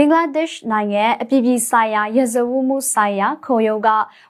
ဘင်္ဂလားဒေ့ရှ်နိုင်ငံအပြည်ပြည်ဆိုင်ရာရဇဝတ်မှုဆိုင်ရာခုံရုံးက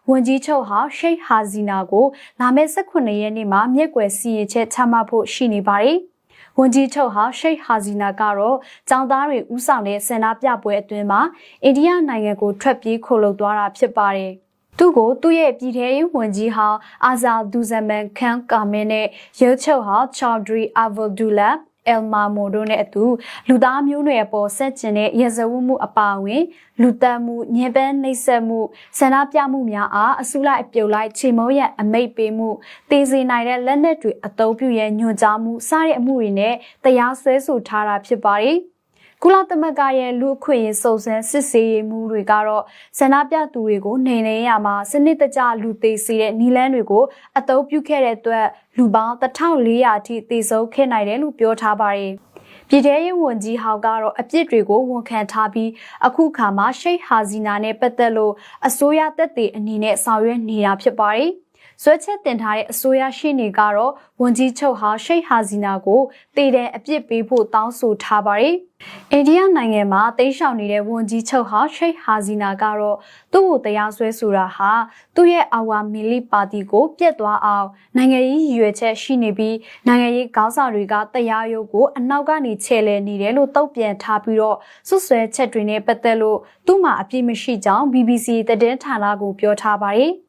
ဝန်ကြီးချုပ်ဟာရှိတ်ဟာဇီနာကိုလာမယ့်18ရက်နေ့မှာမြက်ွယ်စီရင်ချက်ချမှတ်ဖို့ရှိနေပါတယ်။ဝန်ကြီးချုပ်ဟာရှိတ်ဟာဇီနာကတော့ចောင်းသားတွေဥဆောင်တဲ့ဆန္ဒပြပွဲအတွင်းမှာအိန္ဒိယနိုင်ငံကိုထွက်ပြေးခိုးလုံသွားတာဖြစ်ပါတယ်။သူ့ကိုသူ့ရဲ့ပြည်ထရေးဝန်ကြီးဟောင်းအာဇာဒူဇမန်ခန်ကာမင်းနဲ့ရုပ်ချုပ်ဟောင်းချော်ဒရီအာဗဒူလာ အယ်မာမိုတို့နဲ့အတူလူသားမျိုးနွယ်အပေါ်ဆက်ကျင်တဲ့ရဇဝတ်မှုအပါအဝင် လူသက်မှုညင်ပန်းနှိပ်စက်မှုဆန္ဒပြမှုများအားအစုလိုက်အပြုံလိုက်ချိန်မုံရအမိတ်ပေးမှုတည်စေနိုင်တဲ့လက်နက်တွေအသုံးပြုရညွှန်ကြားမှုစတဲ့အမှုတွေနဲ့တရားစွဲဆိုထားတာဖြစ်ပါတယ်။ ကုလသမဂ္ဂရဲ့လူအခွင့်အရေးစုံစမ်းစစ်ဆေးရေးမှုတွေကတော့ဆန္ဒပြသူတွေကိုနှိမ်နင်းရမှာစနစ်တကျလူသေးစေတဲ့နီလန်းတွေကိုအသုံးပြုခဲ့တဲ့အတွက်လူပေါင်း1400အထိသေဆုံးခဲ့နိုင်တယ်လို့ပြောထားပါတယ်။ပြည်ထရေးဝန်ကြီးဟောက်ကတော့အပြစ်တွေကိုဝန်ခံထားပြီးအခုခါမှာရှိတ်ဟာဇီနာနဲ့ပတ်သက်လို့အစိုးရတပ်တွေအနေနဲ့ဆောင်ရွက်နေတာဖြစ်ပါတယ်။ ဆွဲချက်တင်ထားတဲ့အစိုးရရှိနေကတော့ဝန်ကြီးချုပ်ဟာရှိတ်ဟာဇီနာကိုတည်တဲ့အပြစ်ပေးဖို့တောင်းဆိုထားပါတယ်။အိန္ဒိယနိုင်ငံမှာတိတ်ရှောင်နေတဲ့ဝန်ကြီးချုပ်ဟာရှိတ်ဟာဇီနာကတော့သူ့ကိုတရားစွဲဆိုတာဟာသူ့ရဲ့အာဝါမီလီပါတီကိုပြက်သွားအောင်နိုင်ငံရေးရည်ရွယ်ချက်ရှိနေပြီးနိုင်ငံရေးခေါင်းဆောင်တွေကတရားရုံးကိုအနောက်ကနေချဲ့လဲနေတယ်လို့တုံ့ပြန်ထားပြီးတော့စွတ်စွဲချက်တွေနဲ့ပတ်သက်လို့သူ့မှာအပြစ်မရှိကြောင်း BBC သတင်းဌာနကိုပြောထားပါတယ်။